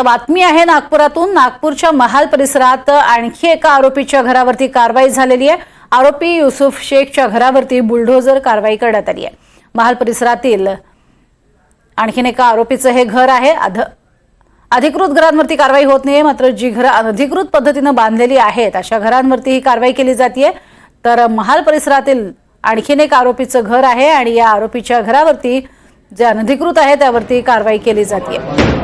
तर बातमी आहे नागपुरातून. नागपूरच्या महाल परिसरात आणखी एका आरोपीच्या घरावरती कारवाई झालेली आहे. आरोपी युसुफ शेखच्या घरावरती बुलडोझर कारवाई करण्यात आली आहे. महाल परिसरातील आणखीन एका आरोपीचं हे घर आहे. अध अधिकृत घरांवरती कारवाई होत नाहीये मात्र जी घरं अनधिकृत पद्धतीनं बांधलेली आहेत अशा घरांवरती ही कारवाई केली जाते तर महाल परिसरातील आणखीन एक आरोपीचं घर आहे आणि या आरोपीच्या घरावरती जे अनधिकृत आहे त्यावरती कारवाई केली जाते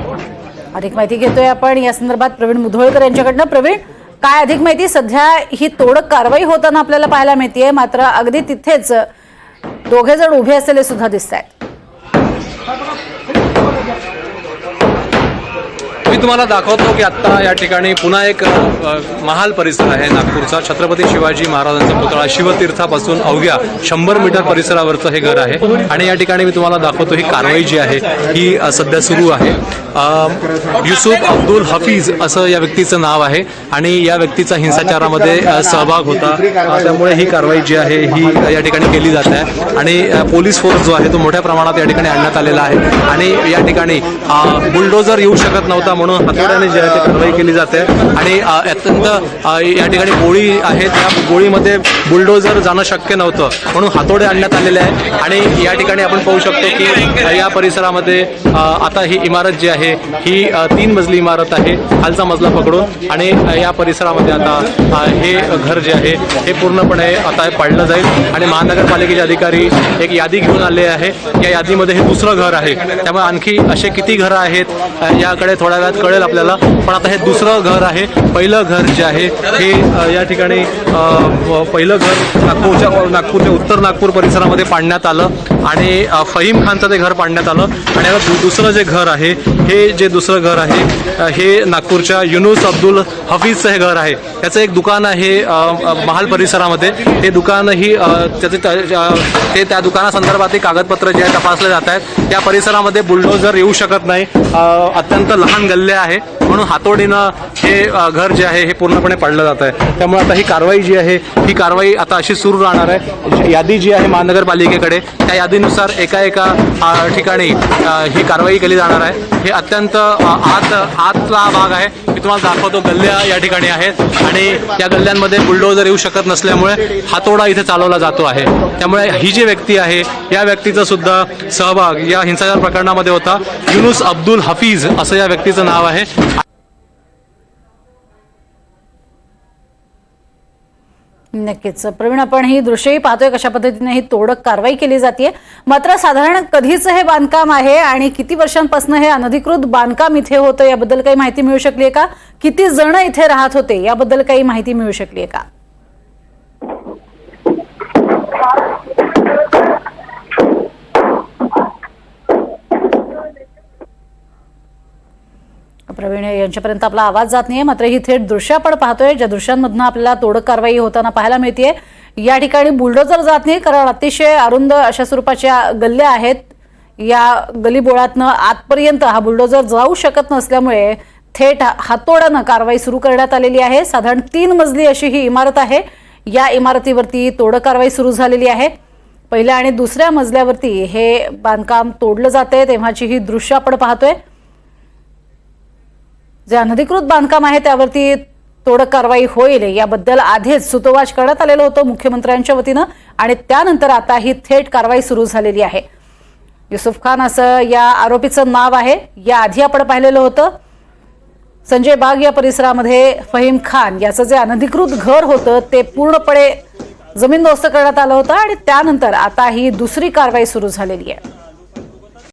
अधिक माहिती घेतोय आपण. या संदर्भात प्रवीण मुधोळकर यांच्याकडनं. प्रवीण काय अधिक माहिती? सध्या ही तोडक कारवाई होताना आपल्याला पाहायला मिळतीये. मात्र अगदी तिथेच दोघे जण उभे असलेले सुद्धा दिसत आहेत मी तुम्हाला दाखवतो की आत्ता या ठिकाणी पुन्हा एक महाल परिसर आहे नागपूरचा. छत्रपती शिवाजी महाराजांचा पुतळा शिवतीर्थापासून अवघ्या शंभर मीटर परिसरावरचं हे घर आहे. आणि या ठिकाणी मी तुम्हाला दाखवतो ही कारवाई जी आहे ही सध्या सुरू आहे. युसुफ अब्दुल हफीज असं या व्यक्तीचं नाव आहे आणि या व्यक्तीचा हिंसाचारामध्ये सहभाग होता. त्यामुळे ही कारवाई जी आहे ही या ठिकाणी केली जात आहे. आणि पोलीस फोर्स जो आहे तो मोठ्या प्रमाणात या ठिकाणी आणण्यात आलेला आहे. आणि या ठिकाणी बुलडोजर येऊ शकत नव्हता म्हणून हातोड्याने जी आहे ती कारवाई केली जाते आणि अत्यंत या ठिकाणी गोळी आहे त्या गोळीमध्ये बुलडोझर जाणं शक्य नव्हतं. म्हणून हातोडे आणण्यात आलेले आहे आणि या ठिकाणी आपण पाहू शकतो की या परिसरामध्ये आता ही इमारत जी आहे ही तीन मजली इमारत आहे खालचा मजला पकडून आणि या परिसरामध्ये आता हे घर जे आहे हे पूर्णपणे आता पाडलं जाईल आणि महानगरपालिकेचे अधिकारी एक यादी घेऊन आले आहे. या यादीमध्ये हे दुसरं घर आहे. त्यामुळे आणखी असे किती घरं आहेत याकडे थोड्या वेळात कळेल आपल्याला. पण आता हे दुसरं घर आहे. पहिलं घर जे आहे हे या ठिकाणी पहिलं घर नागपूरच्या नागपूरच्या उत्तर नागपूर परिसरामध्ये पाडण्यात आलं. आणि फहीम खानचं ते घर पाडण्यात आलं. आणि आता दु- दुसरं जे घर आहे हे जे दुसरं घर आहे हे नागपूरच्या युनुस अब्दुल हफीजचं हे घर आहे. त्याचं एक दुकान आहे महाल परिसरामध्ये. हे दुकानही त्याचे त्या- ते त्या दुकानासंदर्भात कागदपत्र जे आहे तपासले जात आहेत. त्या परिसरामध्ये बुलडोजर येऊ शकत नाही. अत्यंत लहान गल्ले आहे. म्हणून हातोडीनं हे घर जे आहे हे पूर्णपणे पाडलं जात आहे. त्यामुळे आता ही कारवाई जी आहे ही कारवाई आता अशी सुरू राहणार आहे. यादी जी आहे महानगरपालिकेकडे त्या यादीनुसार एका एका ठिकाणी ही कारवाई केली जाणार आहे. हे अत्यंत आत आतला भाग आहे. मी तुम्हाला दाखवतो गल्ल्या या ठिकाणी आहेत. आणि या गल्ल्यांमध्ये बुलडोजर येऊ शकत नसल्यामुळे हातोडा इथे चालवला जातो आहे. त्यामुळे ही जी व्यक्ती आहे या व्यक्तीचा सुद्धा सहभाग या हिंसाचार प्रकरणामध्ये होता. युनुस अब्दुल हफीज असं या व्यक्तीचं नाव आहे. नक्कीच. प्रवीण आपण ही दृश्यही पाहतोय कशा पद्धतीने ही तोडक कारवाई केली जाते मात्र साधारण कधीच हे बांधकाम आहे आणि किती वर्षांपासून हे अनधिकृत बांधकाम इथे होतं याबद्दल काही माहिती मिळू शकली आहे का? किती जण इथे राहत होते याबद्दल काही माहिती मिळू शकली आहे का? प्रवीण यांच्यापर्यंत आपला आवाज जात नाही मात्र ही थेट दृश्य आपण पाहतोय ज्या दृश्यांमधनं आपल्याला तोडक कारवाई होताना पाहायला मिळतेय. या ठिकाणी बुलडोजर जात नाही कारण अतिशय अरुंद अशा स्वरूपाच्या गल्ल्या आहेत. या गलीबोळातनं आतपर्यंत हा बुलडोजर जाऊ शकत नसल्यामुळे थेट हातोड्यानं कारवाई सुरू करण्यात आलेली आहे. साधारण तीन मजली अशी ही इमारत आहे. या इमारतीवरती तोडक कारवाई सुरू झालेली आहे. पहिल्या आणि दुसऱ्या मजल्यावरती हे बांधकाम तोडलं जाते तेव्हाची ही दृश्य आपण पाहतोय. जे अनधिकृत बांधकाम आहे त्यावरती तोडक कारवाई होईल याबद्दल आधीच सुतोवाच करण्यात आलेलं होतं मुख्यमंत्र्यांच्या वतीनं आणि त्यानंतर आता ही थेट कारवाई सुरू झालेली आहे. युसुफ खान असं या आरोपीचं नाव आहे. या आधी आपण पाहिलेलं होतं संजय बाग या परिसरामध्ये फहीम खान याचं जे अनधिकृत घर होतं ते पूर्णपणे जमीनदोस्त करण्यात आलं होतं आणि त्यानंतर आता ही दुसरी कारवाई सुरू झालेली आहे.